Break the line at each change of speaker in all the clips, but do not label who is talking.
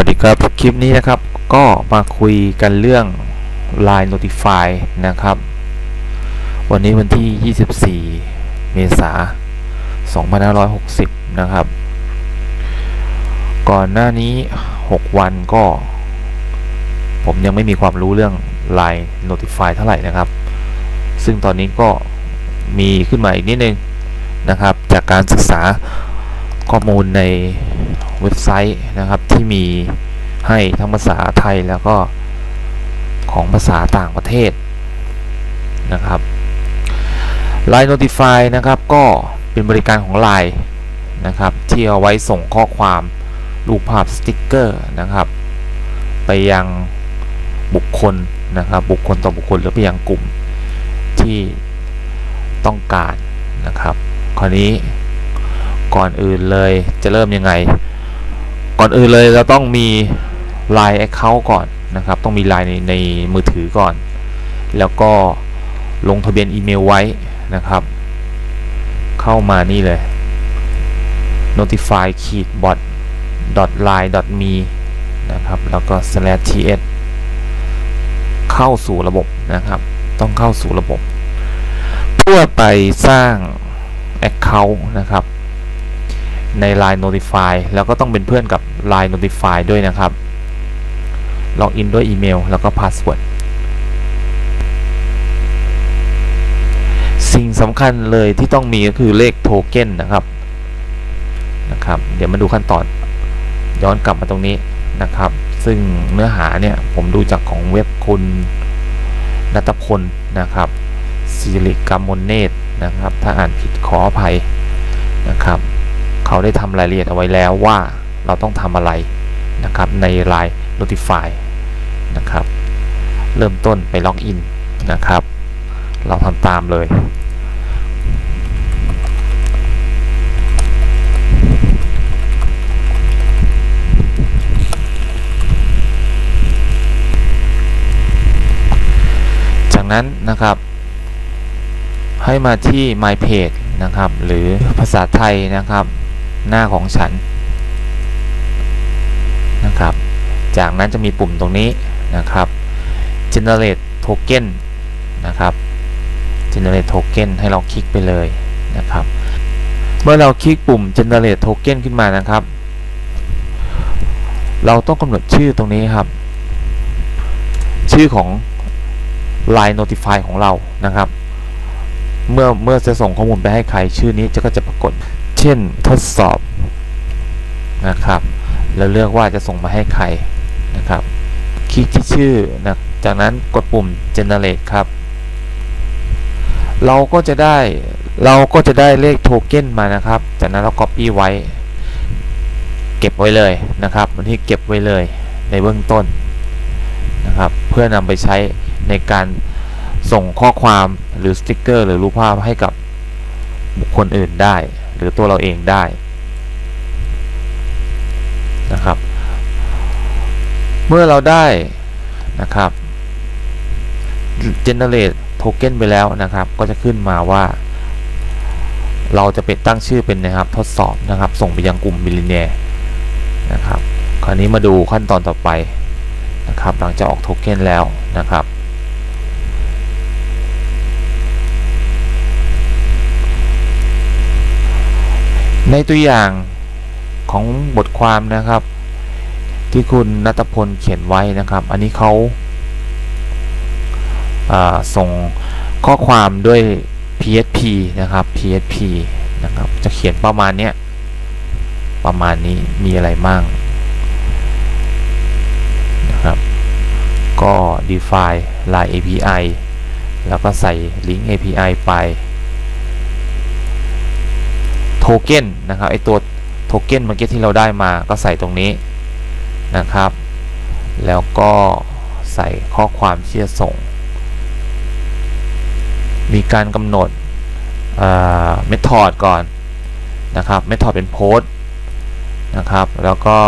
วัสดีครับคลิปนี้นะครับ ก็มาคุยกันเรื่อง Line Notify นะครับ วันนี้วันที่ 24 เมษายน2560 นะครับ ก่อนหน้านี้ 6 วันก็ ผมยังไม่มีความรู้เรื่อง Line Notify เท่าไหร่นะครับ ซึ่งตอนนี้ก็มีขึ้นมาอีกนิดนึงนะครับ จากการศึกษาข้อมูลใน เว็บไซต์นะครับที่มีให้ทั้งภาษาไทยแล้วก็ของภาษาต่างประเทศนะครับ Line Notify นะครับก็เป็นบริการของ Line นะครับที่เอาไว้ส่งข้อความรูปภาพสติกเกอร์นะครับไปยังบุคคลนะครับบุคคลต่อบุคคลหรือไปยังกลุ่มที่ต้องการนะครับ คราวนี้ก่อนอื่นเลยจะเริ่มยังไง ก่อนอื่นเลยเราต้องมี Line Account ก่อนนะครับ ต้องมี Line ในในมือถือก่อน แล้วก็ลงทะเบียนอีเมลไว้นะครับ เข้ามานี่เลย notify ขีด bot line me นะครับ แล้วก็ slash ts เข้าสู่ระบบนะครับ ต้องเข้าสู่ระบบ เพื่อไปสร้าง Account นะครับ ใน Line Notify แล้วก็ต้องเป็นเพื่อนกับ Line Notify ด้วยนะครับ ล็อกอินด้วยอีเมลแล้วก็พาสเวิร์ด สิ่งสำคัญเลยที่ต้องมีก็คือเลขโทเก้นนะครับ นะครับ เดี๋ยวมาดูขั้นตอนย้อนกลับมาตรงนี้นะครับ ซึ่งเนื้อหาเนี่ยผมดูจากของเว็บคุณนัตพลนะครับสิริกรมมเนตนะครับ ถ้าอ่านผิดขออภัยนะครับ เขาได้ทำรายละเอียดเอาไว้แล้วว่าเราต้องทำอะไรนะครับใน Line Notify นะครับ เริ่มต้นไปล็อกอินนะครับ เราทำตามเลยจากนั้นนะครับ ให้มาที่ My Page นะครับ หรือภาษาไทยนะครับ หน้าของฉันนะครับ จากนั้นจะมีปุ่มตรงนี้นะครับ generate token นะครับ generate token ให้เราคลิกไปเลยนะครับ เมื่อเราคลิกปุ่ม generate token ขึ้นมานะครับ เราต้องกำหนดชื่อตรงนี้ครับ ชื่อของ Line Notify ของเรานะครับ เมื่อเมื่อจะส่งข้อมูลไปให้ใครชื่อนี้จะก็จะปรากฏ ช่นทดสอบนะครับ แล้วเลือกว่าจะส่งมาให้ใครนะครับ คลิกที่ชื่อนะจากนั้นกดปุ่ม generate ครับ เราก็จะได้เราก็จะได้เลขโทเก้นมานะครับ จากนั้นเรา copy ไว้ เก็บไว้เลยนะครับวันที่เก็บไว้เลยในเบื้องต้นนะครับ เพื่อนำไปใช้ในการส่งข้อความหรือสติกเกอร์ หรือรูปภาพให้กับบุคคลอื่นได้ หรือตัวเราเองได้นะครับ เมื่อเราได้นะครับ generate token ไปแล้วนะครับ ก็จะขึ้นมาว่า เราจะเป็นตั้งชื่อเป็นนะครับทดสอบนะครับ ส่งไปยังกลุ่มมิลลิเนียนะครับ คราวนี้มาดูขั้นตอนต่อไปนะครับ หลังจากออกโทเค็นแล้วนะครับ ในตัวอย่างของบทความนะครับ ที่คุณนัตพลเขียนไว้นะครับ อันนี้เขาอ่าส่งข้อความด้วย PHP นะครับ PHP นะครับจะเขียนประมาณเนี้ยประมาณนี้มีอะไรบ้างนะครับก็ define line API แล้วก็ใส่ link API ไป โทเก้นนะครับไอตัวโทเก้นเมื่อกี้ที่เราได้มาก็ใส่ตรงนี้นะครับ แล้วก็ใส่ข้อความที่จะส่ง มีการกำหนดเมธอดก่อนนะครับเมธอดเป็นโพสนะครับ แล้วก็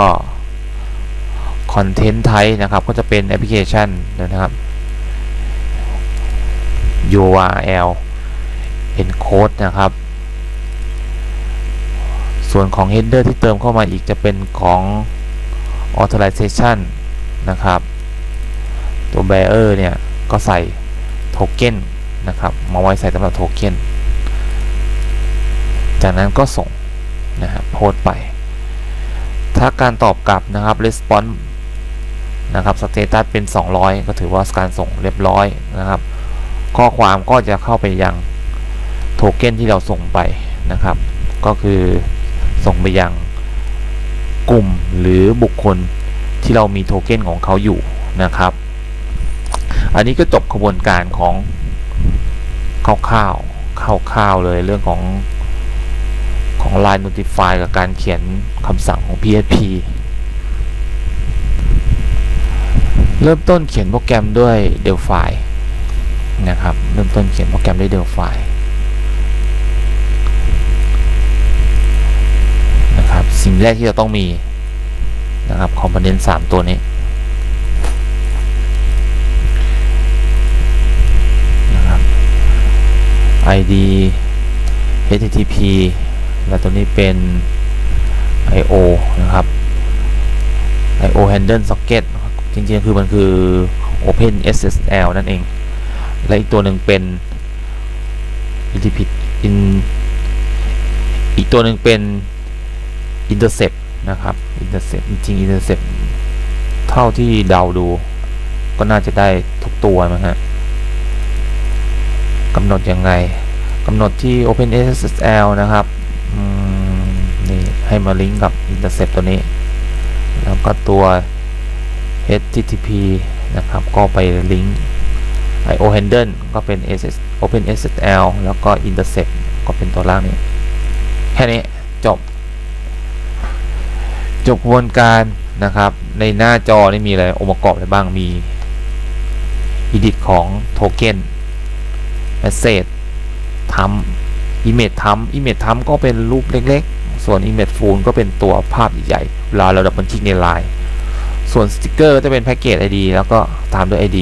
คอนเทนต์ไทป์นะครับ ก็จะเป็นแอปพลิเคชันนะครับ URL encode นะครับ ส่วนของ header ที่เติมเข้ามาอีกจะเป็นของ authorization นะครับ ตัว bearer เนี่ย ก็ใส่โทเก้นนะครับ มาไว้ใส่สำหรับโทเก้นจากนั้นก็ส่งนะครับโพสไป ถ้าการตอบกลับนะครับ response นะครับ status เป็น 200 ก็ถือว่าการส่งเรียบร้อยนะครับ ข้อความก็จะเข้าไปยังโทเก้นที่เราส่งไปนะครับ ก็คือ ส่งไปยังกลุ่มหรือบุคคลที่เรามีโทเก้นของเขาอยู่นะครับ อันนี้ก็จบกระบวนการของคร่าวๆคร่าวๆเลยเรื่องของของ Line Notify กับการเขียนคำสั่งของ PHP เริ่มต้นเขียนโปรแกรมด้วย Delphi นะครับ เริ่มต้นเขียนโปรแกรมด้วย Delphi นะครับ สิ่งแรกที่เราต้องมีนะครับคอมโพเนนต์3ตัวนี้นะครับ ID HTTP และตัวนี้เป็น I/O นะครับ I/O handle socket จริงๆ คือมันคือ Open SSL นั่นเอง และอีกตัวหนึ่งเป็น HTTP in อีกตัวหนึ่งเป็น Intercept นะครับ Intercept จริงๆ Intercept เท่าที่เดาดู ก็น่าจะได้ทุกตัวมั้งฮะกำหนดยังไงกำหนดที่ OpenSSL นะครับนี่ให้มาลิงก์กับ Intercept ตัวนี้ แล้วก็ตัว HTTP นะครับ ก็ไปลิงก์ IO handle ก็เป็น SS OpenSSL แล้วก็ Intercept ก็เป็นตัวล่างนี้ แค่นี้จบ จบกระบวนการนะครับ ในหน้าจอนี่มีอะไรองค์ประกอบอะไรบ้างมี edit ของโทเค็น message ทำ image ทำ image ทำก็เป็นรูปเล็กๆ ส่วน image full ก็เป็นตัวภาพใหญ่ๆเวลาเราดับเบิลคลิกในไลน์ส่วนสติกเกอร์จะเป็นแพ็กเกจ ID แล้วก็ตามด้วย ID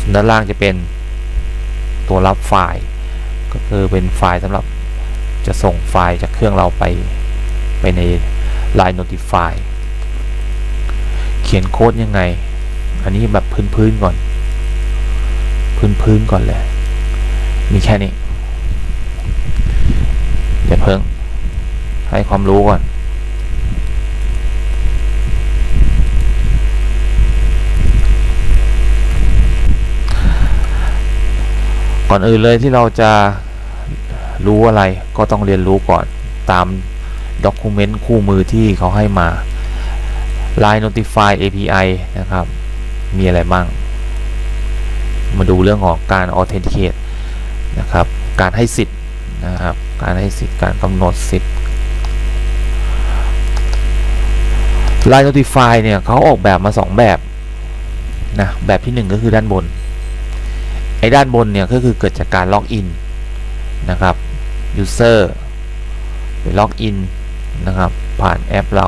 ส่วนด้านล่างจะเป็นตัวรับไฟล์ ก็คือเป็นไฟล์สำหรับจะส่งไฟล์จากเครื่องเราไปไปใน Line Notify เขียนโค้ดยังไง อันนี้แบบพื้นๆก่อน พื้นๆก่อนเลย มีแค่นี้ เดี๋ยวเพิ่ง ให้ความรู้ก่อนก่อนอื่นเลยที่เราจะรู้อะไรก็ต้องเรียนรู้ก่อนตาม ด็อกิเมนต์คู่มือที่เขาให้มา Line Notify API นะครับ มีอะไรบ้าง มาดูเรื่องของการ Authenticate นะครับ การให้สิทธิ์นะครับ การให้สิทธิ์การกำหนดสิทธิ์ Line Notify เนี่ยเขาออกแบบมา 2 แบบนะแบบที่ 1 ก็คือด้านบน ไอ้ด้านบนเนี่ยก็คือเกิดจากการล็อกอินนะครับ User ไปล็อกอิน นะครับ ผ่านแอปเรา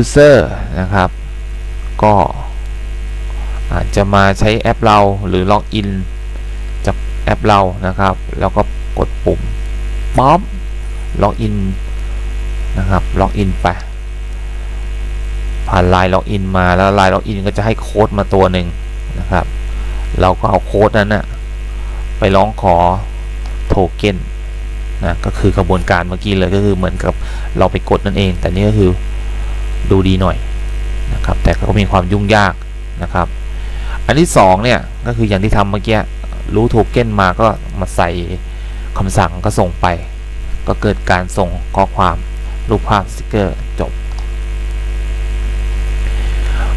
User นะครับ ก็อาจจะมาใช้แอปเราหรือล็อกอินจากแอปเรานะครับ แล้วก็กดปุ่มป๊อปล็อกอินนะครับล็อกอินไปผ่านไลน์ล็อกอินมาแล้วไลน์ล็อกอินก็จะให้โค้ดมาตัวหนึ่งนะครับ เราก็เอาโค้ดนั้นนะไปร้องขอ โทเก้นนะก็คือกระบวนการเมื่อกี้เลยก็คือเหมือนกับเราไปกดนั่นเอง แต่นี่ก็คือดูดีหน่อยนะครับแต่ก็มีความยุ่งยากนะครับ อันที่สองเนี่ยก็คืออย่างที่ทำเมื่อกี้รู้โทเก้นมาก็มาใส่คำสั่งก็ส่งไป ก็เกิดการส่งข้อความรูปภาพสติกเกอร์จบ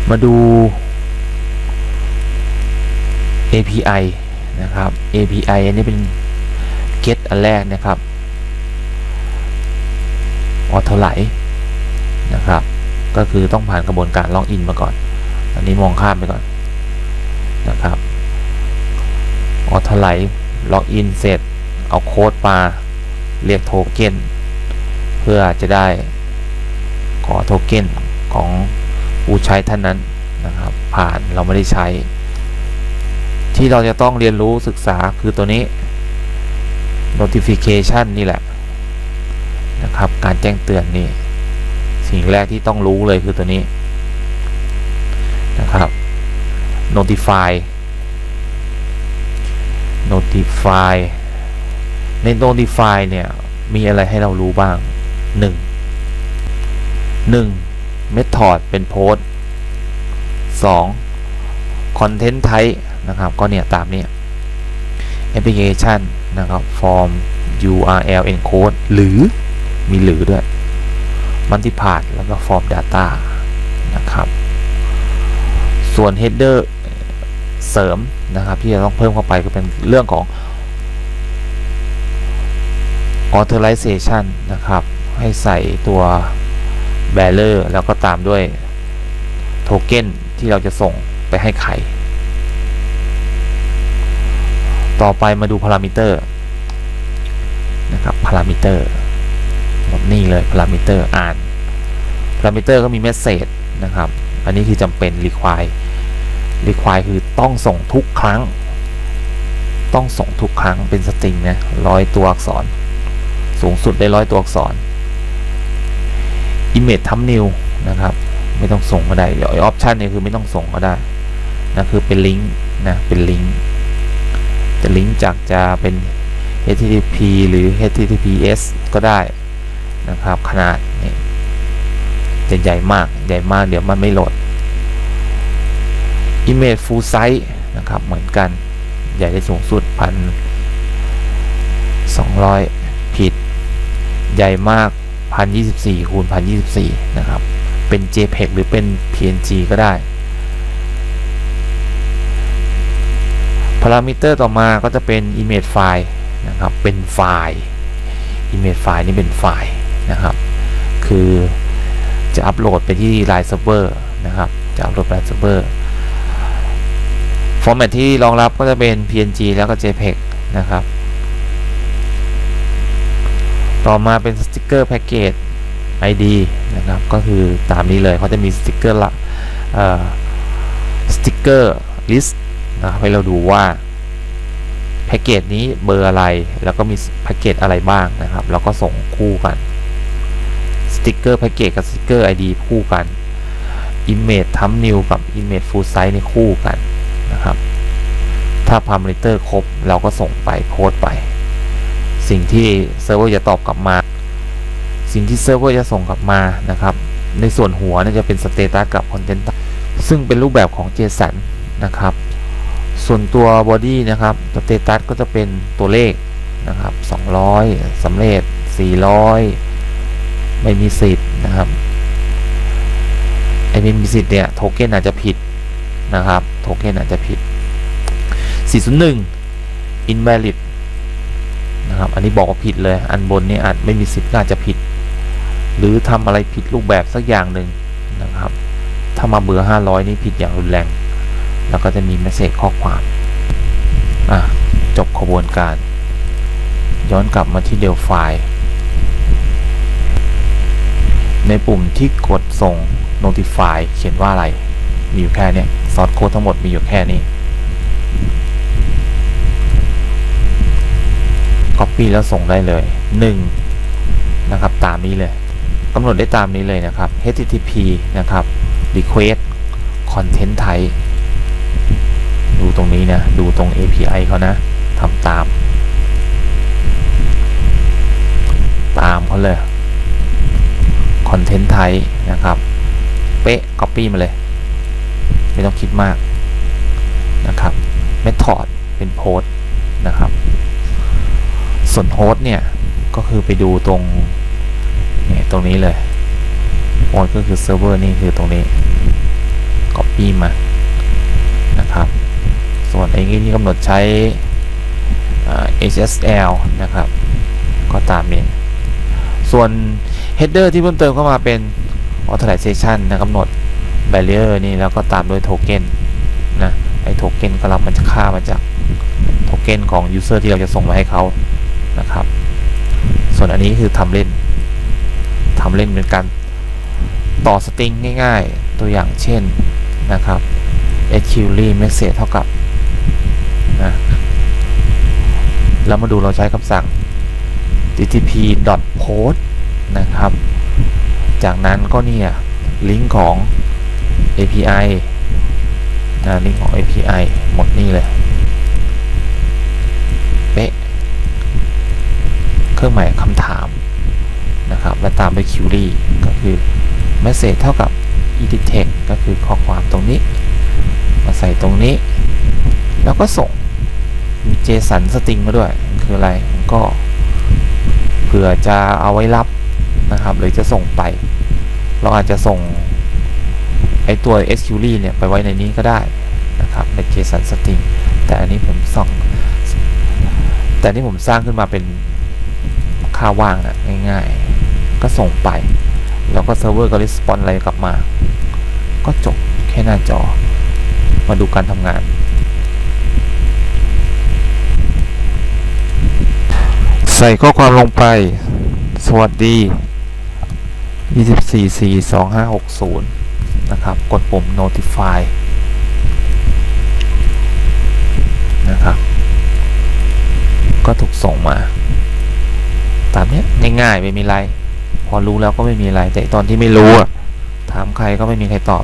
มาดู API นะครับ API อันนี้เป็น get อันแรกนะครับออเท่าไหร่นะครับ ก็คือต้องผ่านกระบวนการล็อกอินมาก่อน อันนี้มองข้ามไปก่อนนะครับออเท่าไหร่ล็อกอินเสร็จ เอาโค้ดมาเรียกโทเก้นเพื่อจะได้ขอโทเก้นของผู้ใช้ท่านนั้นนะครับ ผ่านเราไม่ได้ใช้ ที่เราจะต้องเรียนรู้ศึกษาคือตัวนี้ notification นี่แหละนะครับ การแจ้งเตือนนี่สิ่งแรกที่ต้องรู้เลยคือตัวนี้นะครับ notify notify ใน notify เนี่ย มีอะไรให้เรารู้บ้าง 1 1 method เป็น post 2 content type นะครับ ก็เนี่ย ตามนี้ application นะครับ form URL encode หรือมีหรือด้วย multipart แล้วก็ form data นะครับ ส่วน header เสริมนะครับ ที่จะต้องเพิ่มเข้าไปก็เป็นเรื่องของ authorization นะครับ ให้ใส่ตัว bearer แล้วก็ตามด้วยโทเก้นที่เราจะส่งไปให้ใคร ต่อไปมาดูพารามิเตอร์นะครับพารามิเตอร์แบบนี่เลยพารามิเตอร์อ่านพารามิเตอร์ก็มีเมสเซจนะครับ อันนี้คือจำเป็น require require คือต้องส่งทุกครั้ง ต้องส่งทุกครั้งเป็นสตริงนะร้อยตัวอักษร สูงสุดได้ร้อยตัวอักษร image thumbnail นะครับ ไม่ต้องส่งก็ได้เดี๋ยวออปชันนี่คือไม่ต้องส่งก็ได้นะคือเป็นลิงก์นะเป็นลิงก์ จะลิงก์จากจะเป็น http หรือ https ก็ได้นะครับ ขนาดนี่จะใหญ่มากใหญ่มากเดี๋ยวมันไม่โหลด image full size นะครับเหมือนกัน ใหญ่ได้สูงสุดพันสองร้อยผิด ใหญ่มากพันยี่สิบสี่คูณพันยี่สิบสี่นะครับ เป็น JPEG หรือเป็น PNG ก็ได้ พารามิเตอร์ต่อมาก็จะเป็น image file นะครับ เป็นไฟล์ image file นี่เป็นไฟล์นะครับ คือจะอัปโหลดไปที่ Line Server นะครับ จะอัปโหลดไป Line Server ฟอร์แมตที่รองรับก็จะเป็น PNG แล้วก็ JPEG นะครับ ต่อมาเป็นสติกเกอร์แพ็กเกจ ID นะครับ ก็คือตามนี้เลยเขาจะมีสติกเกอร์ละสติกเกอร์ลิสต์ นะครับให้เราดูว่าแพ็กเกจนี้เบอร์อะไร แล้วก็มีแพ็กเกจอะไรบ้างนะครับ แล้วก็ส่งคู่กันสติกเกอร์แพ็กเกจกับสติกเกอร์ ID คู่กัน Image ทัมนิวกับ Image Full Size ในคู่กันนะครับ ถ้าพารามิเตอร์ครบ เราก็ส่งไปโพสต์ไป สิ่งที่เซิร์ฟเวอร์จะตอบกลับมา สิ่งที่เซิร์ฟเวอร์จะส่งกลับมานะครับ ในส่วนหัวเนี่ยจะเป็นสเตตัสกับคอนเทนต์ซึ่งเป็นรูปแบบของ JSON นะครับ ส่วนตัวบอดี้นะครับสเตตัสก็จะเป็นตัวเลขนะครับ 200สำเร็จ 400 ไม่มีสิทธิ์นะครับไอ้ไม่มีสิทธิ์เนี่ยโทเก้นอาจจะผิดนะครับโทเก้นอาจจะผิด 401 invalid นะครับอันนี้บอกว่าผิดเลย อันบนนี้อาจไม่มีสิทธิ์น่าจะผิด หรือทำอะไรผิดรูปแบบสักอย่างหนึ่งนะครับ ถ้ามาเบอร์500 นี่ผิดอย่างรุนแรง แล้วก็จะมีเมสเซจข้อความ อะ จบขบวนการ ย้อนกลับมาที่เดลไฟในปุ่มที่กดส่ง notify เขียนว่าอะไร มีอยู่แค่นี้ซอสโค้ดทั้งหมดมีอยู่แค่นี้ Copy แล้วส่งได้เลย 1 นะครับ ตามนี้เลยกำหนดได้ตามนี้เลยนะครับ http นะครับ request content type ดูตรงนี้นะ ดูตรง API เขานะทำตาม ตามเขาเลย content type นะครับ เป๊ะ copy มาเลย ไม่ต้องคิดมากนะครับ method เป็น post นะครับ ส่วนโฮสต์เนี่ย ก็คือไปดูตรงเนี่ยตรงนี้เลยโฮสก็คือเซิร์ฟเวอร์นี่คือตรงนี้ Copy มา ส่วนไอ้นี้ที่กำหนดใช้ HSL นะครับ ก็ตามนี้ ส่วน header ที่เพิ่มเติมเข้ามาเป็น authorization นะกำหนด barrier นี่แล้วก็ตามด้วยโทเก้นะไอ้โทเก้นก็รับมันจะค่ามาจากโทเก้นของ user ที่เราจะส่งมาให้เขานะครับ ส่วนอันนี้คือทำเล่นทำเล่นเป็นการต่อสตริงง่ายๆ ตัวอย่างเช่นนะครับ h q l message เท่ากับ นะแล้วมาดูเราใช้คำสั่ง http post นะครับ จากนั้นก็เนี่ยลิงก์ของ API นะลิงก์ของ API หมดนี่เลย เป๊ะ เครื่องหมายคำถามนะครับ และตามด้วย query ก็คือ message เท่ากับ edit text ก็คือข้อความตรงนี้ มาใส่ตรงนี้ แล้วก็ส่ง มี JSON string มาด้วย คืออะไรก็เผื่อจะเอาไว้รับนะครับ หรือจะส่งไป เราอาจจะส่งไอตัว SQL เนี่ย ไปไว้ในนี้ก็ได้นะครับใน JSON string แต่อันนี้ผมส่งแต่นี่ผมสร้างขึ้นมาเป็นค่าว่างอะง่ายๆ ก็ส่งไปแล้วก็เซิร์ฟเวอร์ก็รีสปอนอะไรกลับมา ก็จบแค่หน้าจอ มาดูการทำงาน ใส่ข้อความลงไป สวัสดี 24 4 2 5 6 0 นะครับ กดปุ่ม notify นะครับ ก็ถูกส่งมา ตามเนี้ยง่ายๆ ไม่มีไร พอรู้แล้วก็ไม่มีอะไร แต่ตอนที่ไม่รู้อะถามใครก็ไม่มีใครตอบ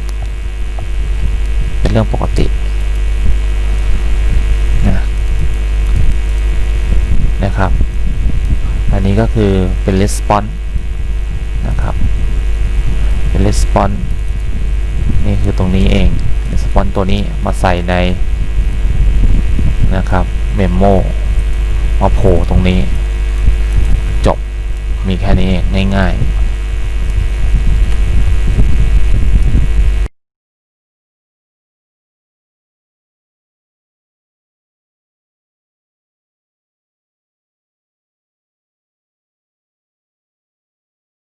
เป็นเรื่องปกตินะนะครับ อันนี้ก็คือเป็น response นะครับ เป็น response นี่คือตรงนี้เอง response ตัวนี้มาใส่ในนะครับ memo มาโผล่ตรงนี้ จบมีแค่นี้เองง่ายๆ